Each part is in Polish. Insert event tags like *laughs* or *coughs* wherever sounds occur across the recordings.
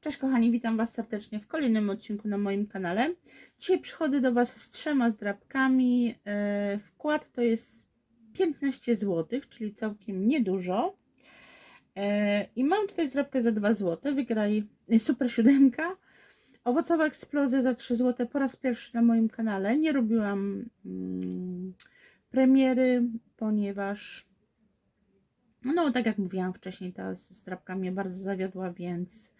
Cześć kochani, witam Was serdecznie w kolejnym odcinku na moim kanale. Dzisiaj przychodzę do Was z trzema zdrabkami. E, Wkład to jest 15 zł, czyli całkiem niedużo. E, I mam tutaj zdrabkę za 2 zł. Wygraj super siódemka. Owocowa eksplozja za 3 zł po raz pierwszy na moim kanale. Nie robiłam mm, premiery, ponieważ no tak jak mówiłam wcześniej, ta zdrabka mnie bardzo zawiodła, więc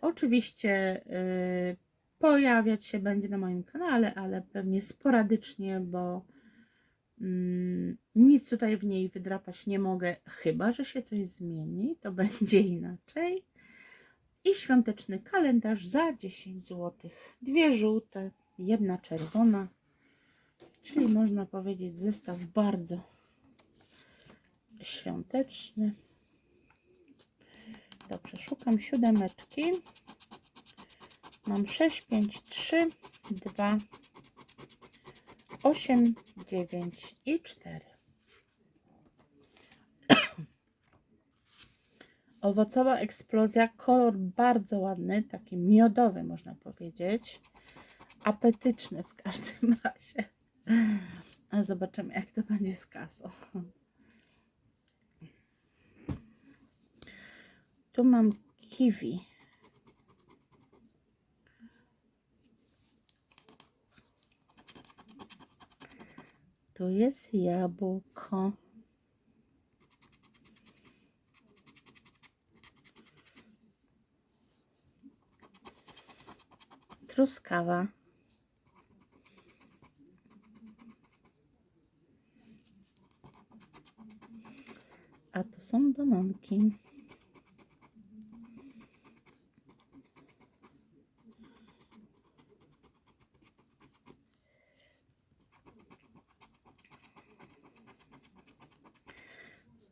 oczywiście e, pojawiać się będzie na moim kanale, ale pewnie sporadycznie, bo mm, nic tutaj w niej wydrapać nie mogę, chyba że się coś zmieni, to *laughs* będzie inaczej. I świąteczny kalendarz za 10 zł. Dwie żółte, jedna czerwona, czyli można powiedzieć zestaw bardzo świąteczny. Dobrze, szukam siódemeczki. Mam 6, 5, 3, 2, 8, 9 i 4. *coughs* Owocowa eksplozja, kolor bardzo ładny, taki miodowy można powiedzieć. Apetyczny w każdym *laughs* razie. Zobaczymy jak to będzie z kasą. Tu mam kiwi. Tu jest jabłko. Truskawa. A to są bananki.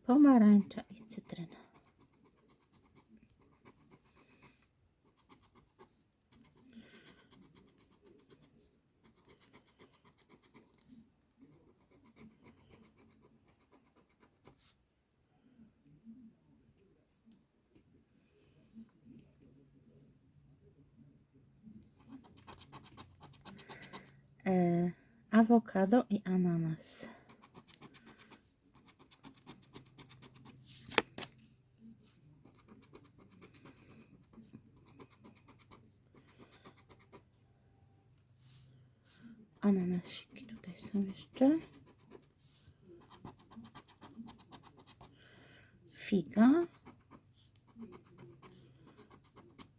Pomarańcza i cytryna. E, awokado i ananas. Ananasiki tutaj są jeszcze. Figa.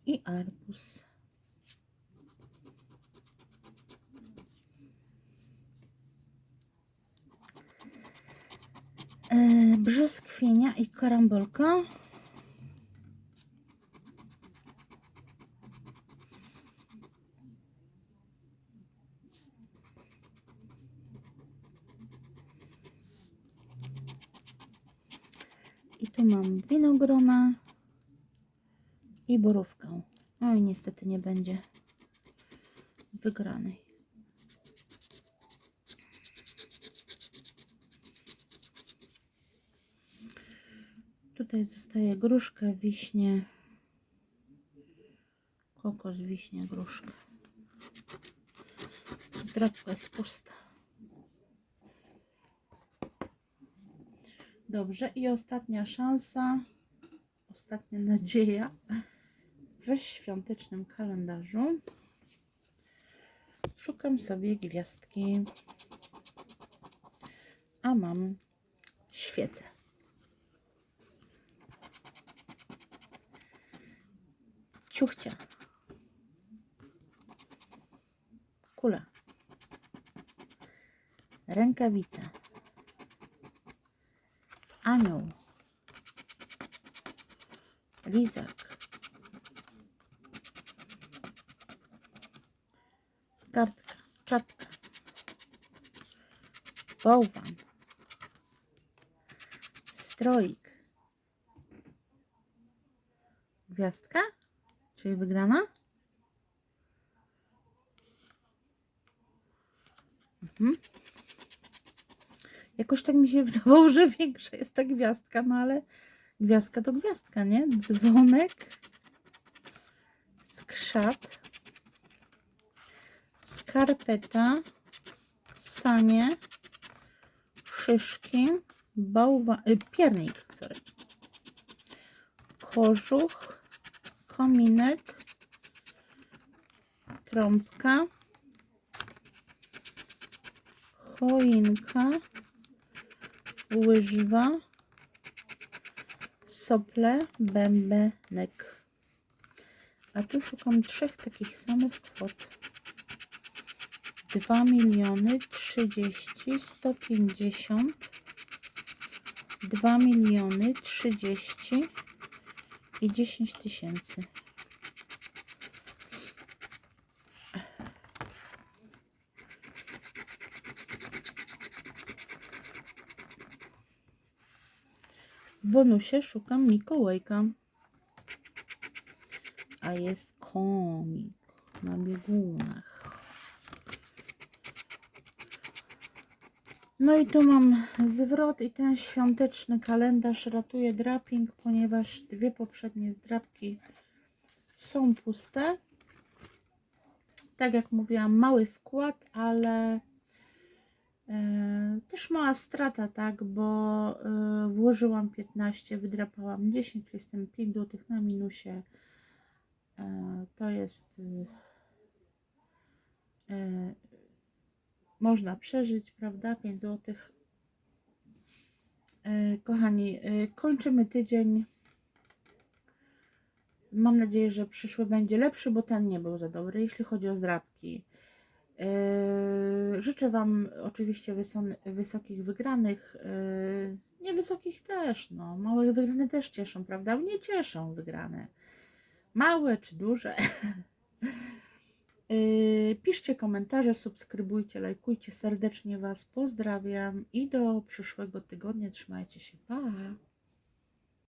I arbuz. E, brzoskwinia i karambolka. I tu mam winogrona i borówkę. Oj, niestety nie będzie wygranej. Tutaj zostaje gruszka, wiśnie, kokos, wiśnia, gruszka. Zdrabka jest pusta. Dobrze, i ostatnia szansa, ostatnia nadzieja w świątecznym kalendarzu. Szukam sobie gwiazdki, a mam świecę. Ciuchcia. Kula. Rękawica. Anioł. Lizak. Kartka. Czapka. Bałwan. Stroik. Gwiazdka? Czyli wygrana? Mhm. Jakoś tak mi się *laughs* wydawało, że większa jest ta gwiazdka, no ale gwiazdka to gwiazdka, nie? Dzwonek. szat, skarpeta, sanie, szyszki, bałwa, y, piernik, sorry, kożuch, kominek, trąbka, choinka, łyżwa, sople, bębenek. A tu szukam trzech takich samych kwot. 2 miliony 30 150 2 miliony 30 i 10 tysięcy. Bonusie szukam Mikołajka. A jest komik na biegunach. No i tu mam zwrot i ten świąteczny kalendarz ratuje draping, ponieważ dwie poprzednie zdrapki są puste. Tak jak mówiłam, mały wkład, ale też mała strata, tak, bo e, włożyłam 15, wydrapałam 10, czyli jestem 5 zł na minusie. E, to jest e, e, można przeżyć, prawda? 5 zł. E, Kochani, e, kończymy tydzień. Mam nadzieję, że przyszły będzie lepszy, bo ten nie był za dobry, jeśli chodzi o zdrabki. E, Życzę Wam oczywiście wysokich wygranych. e, Niewysokich też, no. Małe wygrane też cieszą, prawda? Mnie cieszą wygrane. Małe czy duże. *laughs* Yy, Piszcie komentarze, subskrybujcie, lajkujcie. Serdecznie Was pozdrawiam i do przyszłego tygodnia. Trzymajcie się. Pa!